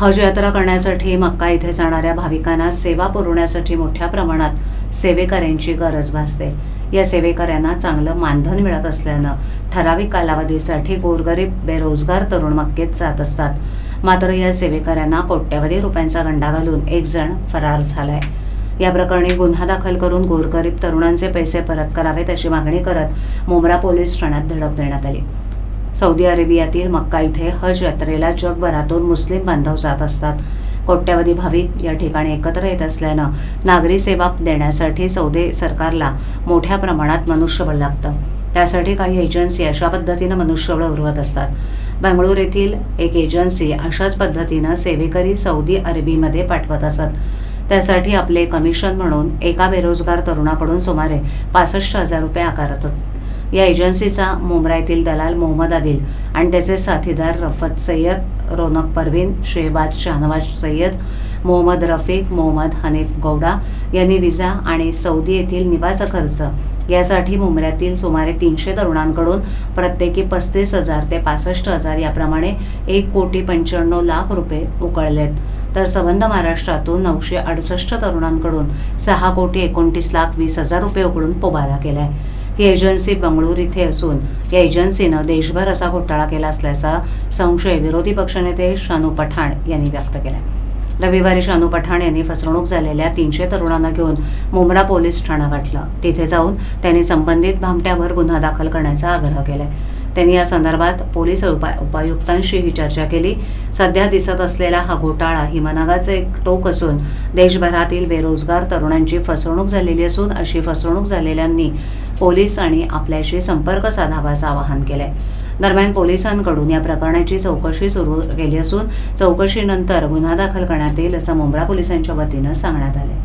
हज यात्रा करण्यासाठी मक्का इथे जाणाऱ्या भाविकांना सेवा पुरवण्यासाठी मोठ्या प्रमाणात सेवेकऱ्यांची गरज भासते. या सेवेकऱ्यांना चांगलं मानधन मिळत असल्यानं ठराविक कालावधीसाठी गोरगरीब बेरोजगार तरुण मक्केत जात असतात. मात्र या सेवेकऱ्यांना कोट्यवधी रुपयांचा गंडा घालून एक जण फरार झालाय. या प्रकरणी गुन्हा दाखल करून गोरगरीब तरुणांचे पैसे परत करावेत अशी मागणी करत मुंब्रा पोलीस ठाण्यात धडक देण्यात आली. सौदी अरेबियातील मक्का इथे हज यात्रेला जगभरातून मुस्लिम बांधव जात असतात. कोट्यवधी भाविक या ठिकाणी एकत्र येत असल्यानं नागरी सेवा देण्यासाठी सौदी सरकारला मोठ्या प्रमाणात मनुष्यबळ लागतं. त्यासाठी काही एजन्सी अशा पद्धतीनं मनुष्यबळ उरवत असतात. बंगळूर येथील एक एजन्सी अशाच पद्धतीनं सेवेकरी सौदी अरेबीमध्ये पाठवत असत. त्यासाठी आपले कमिशन म्हणून एका बेरोजगार तरुणाकडून सुमारे पासष्ट हजार रुपये आकारत या एजन्सीचा मुंब्रा येथील दलाल मोहम्मद आदिल आणि त्याचे साथीदार रफत सय्यद रोनक परवीन शेहबाज शाहनवाज सय्यद मोहम्मद रफीक मोहम्मद हनीफ गौडा यांनी विजा आणि सौदी येथील निवास खर्च यासाठी मुंबऱ्यातील सुमारे तीनशे तरुणांकडून प्रत्येकी पस्तीस हजार ते पासष्ट हजार याप्रमाणे एक कोटी पंच्याण्णव लाख रुपये उकळलेत. तर संबंध महाराष्ट्रातून नऊशे अडुसष्ट तरुणांकडून सहा कोटी एकोणतीस लाख वीस हजार रुपये उकळून पोबारा केलाय. ही एजन्सी बंगळूर इथे असून या एजन्सीनं देशभर असा घोटाळा केला असल्याचा संशय विरोधी पक्षनेते शानू पठाण यांनी व्यक्त केला रविवारी शानू पठाण यांनी फसवणूक झालेल्या तीनशे तरुणांना घेऊन मुंब्रा पोलीस ठाणं गाठलं तिथे जाऊन त्यांनी संबंधित भामट्यावर गुन्हा दाखल करण्याचा आग्रह केलाय. त्यांनी या संदर्भात पोलीस उपाय उपायुक्तांशीही चर्चा केली. सध्या दिसत असलेला हा घोटाळा ही मनागाचं एक टोक असून देशभरातील बेरोजगार तरुणांची फसवणूक झालेली असून अशी फसवणूक झालेल्यांनी पोलीस आणि आपल्याशी संपर्क साधावाचं आवाहन केलंय. दरम्यान पोलिसांकडून या प्रकरणाची चौकशी सुरू केली असून चौकशीनंतर गुन्हा दाखल करण्यात येईल असं मुंब्रा पोलिसांच्या वतीनं सांगण्यात आलं